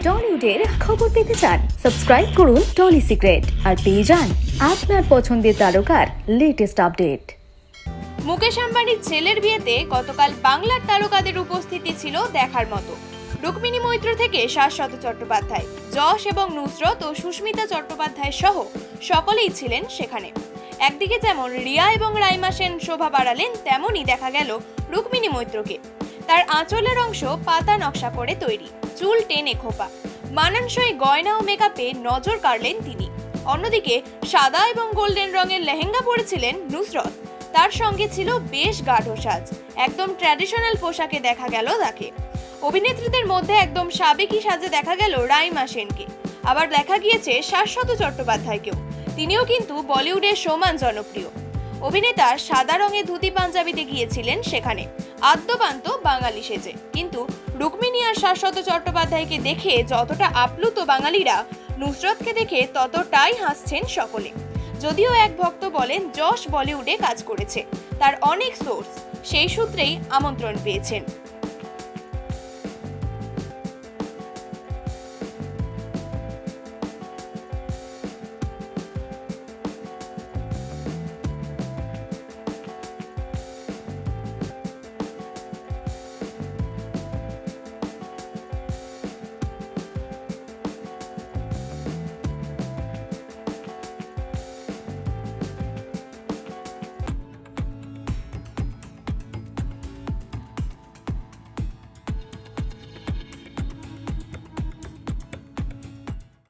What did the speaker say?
টলিউডের খবর পেতে চান, সাবস্ক্রাইব করুন টলি সিক্রেট আর পেয়ে যান আপনার পছন্দের তারকার লেটেস্ট আপডেট মুকেশ আম্বানির ছেলের বিয়েতে গতকাল বাংলার তারকাদের উপস্থিতি ছিল দেখার মতো। রুক্মিণী মৈত্র থেকে শাশ্বত চট্টোপাধ্যায়, যশ এবং নুসরত ও সুস্মিতা চট্টোপাধ্যায় সহ সকলেই ছিলেন সেখানে। একদিকে যেমন রিয়া এবং রাইমা সেন শোভা বাড়ালেন, তেমনই দেখা গেল রুক্মিণী মৈত্রকে। তার আঁচলের অংশ পাতা নকশা করে তৈরি, চুল টেনে খোপা। মানানসই গয়না ও মেকআপে নজর কাড়লেন তিনি। অন্যদিকে সাদা এবং গোল্ডেন রঙের লেহেঙ্গা পরেছিলেন নুসরত। তার সঙ্গে ছিল বেশ গাঢ় সাজ। একদম ট্র্যাডিশনাল পোশাকে দেখা গেল তাকে। অভিনেত্রীদের মধ্যে একদম সাবেকি সাজে দেখা গেল রাইমা সেনকে। আবার দেখা গিয়েছে শাশ্বত চট্টোপাধ্যায়কেও। তিনিও কিন্তু বলিউডের সমান জনপ্রিয়। অভিনেতা সাদা রঙের ধুতি পাঞ্জাবিতে গিয়েছিলেন সেখানে। আদ্যপান্ত বাঙালি সেজে। কিন্তু রুক্মিণী আর শাশ্বত চট্টোপাধ্যায়কে দেখে যতটা আপ্লুত বাঙালিরা, নুসরতকে দেখে ততটাই হাসছেন সকলে। যদিও এক ভক্ত বলেন যশ বলিউডে কাজ করেছে। তার অনেক সোর্স। সেই সূত্রেই আমন্ত্রণ পেয়েছেন।